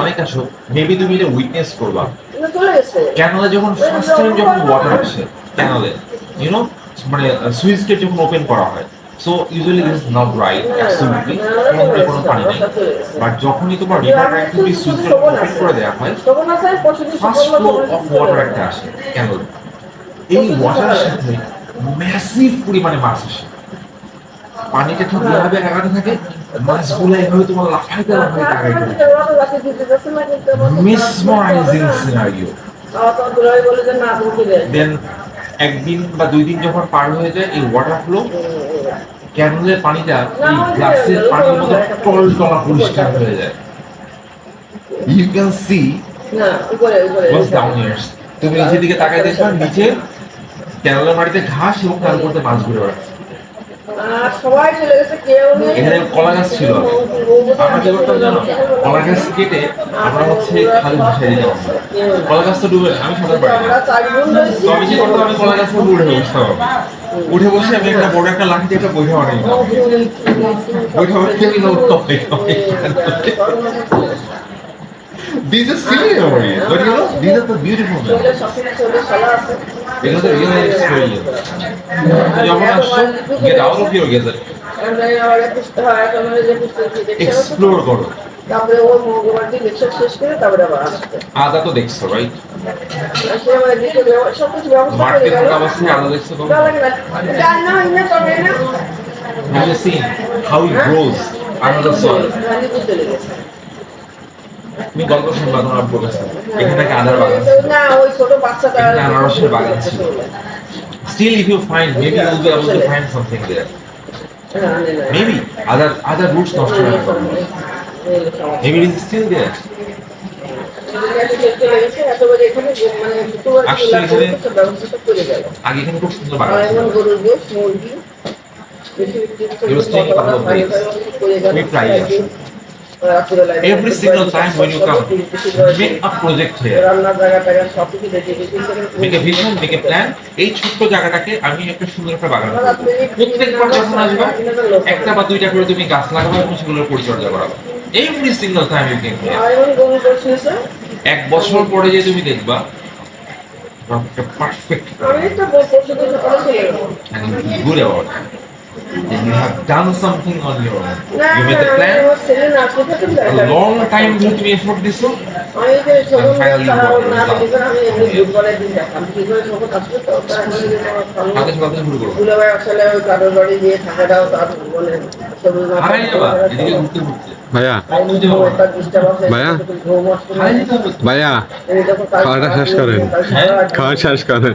অনেক মেবি তুমি যখন ইউ মানে ওপেন করা হয় নট রাইট কোনো নেই। বাট যখনই তোমার ওপেন করে দেওয়া হয় ফার্স্ট অফ ওয়াটার একটা আসে এই ওয়াটারের সাথে ম্যাসিভ পরিমাণে মাছ আসে। পানিটা ঠিক এগাতে থাকে, মাছগুলো এভাবে তোমার সিনারিও দেন একদিন বা দুই দিন যখন পার হয়ে যায়, এই ওয়াটার ফ্লো ক্যানেলের পানিটা এই গ্লাসের পানির মতো টল টলা পরিষ্কার হয়ে যায়। ইউ ক্যান সি তুমি নিচের দিকে তাকাই দেখবা, নিচে ক্যানেলের মাটিতে ঘাস এবং তার উপরে মাছ বেড়াচ্ছে সবাই চলে গেছে কেউ নেই। এখানে কলা গাছ ছিল। আমরা কি করতাম জানো? কলা গাছ কেটে আমরা হচ্ছে খালি ভাসাই দিতাম কলা গাছ তো ডুবে আমি সাঁতার পারি না। তো আমি কি করতাম আমি কলা উপরে উঠে বসতাম। উঠে বসে আমি একটা বড় একটা লাঠি দিয়ে একটা বইটা বানাই বইটা বানিয়ে আমি উঠতাম These are silly memories, but you know, these are the beautiful memories. এগুলো তো real experience. যখন আসছো, get out of your gazette. Explore করো। তারপরে ও মঙ্গলবার দিন লেকচার শেষ করে তারপরে আবার আসবে আদা তো দেখছ, সবকিছু মার্কেট গেল। থাকা আদা দেখছ কখনো? ভালো লাগে না। ডাল না হয় না, তবে না। Have you seen how it grows under the soil? তুমি গল্প শুনবা তোমার আব্বুর কাছে। এখানে একটা আদার বাগান না, ওই ছোট বাচ্চাটা আনারসের বাগান ছিল। You will be able to find something there. না, না, না। Maybe other other roots নষ্ট হয়ে গেছে। এখানে- সব ব্যবস্থাটা করে গেল। আগে এখানে খুব সুন্দর বাগান ছিল। Every single time when you come, make a project here. Make a vision, make a plan. এই ছোট্ট জায়গাটাকে আমি একটা সুন্দর একটা বাগান প্রত্যেকবার যখন আসবে একটা বা দুইটা করে তুমি গাছ লাগাবে এবং সেগুলোর পরিচর্যা করাবে every single time you can. এক বছর পরে যে তুমি দেখবা পারফেক্ট আমি তো you. Then you have done something on your own. You made the plan. A long time ধরে তুমি এফোর্ট দিছো আমি যে Sovan And finally you got না result. মানে ভাইয়া। ভাইয়া? ভাইয়া খাওয়াটা শেষ করেন। রাত খাওয়া শেষ করেন।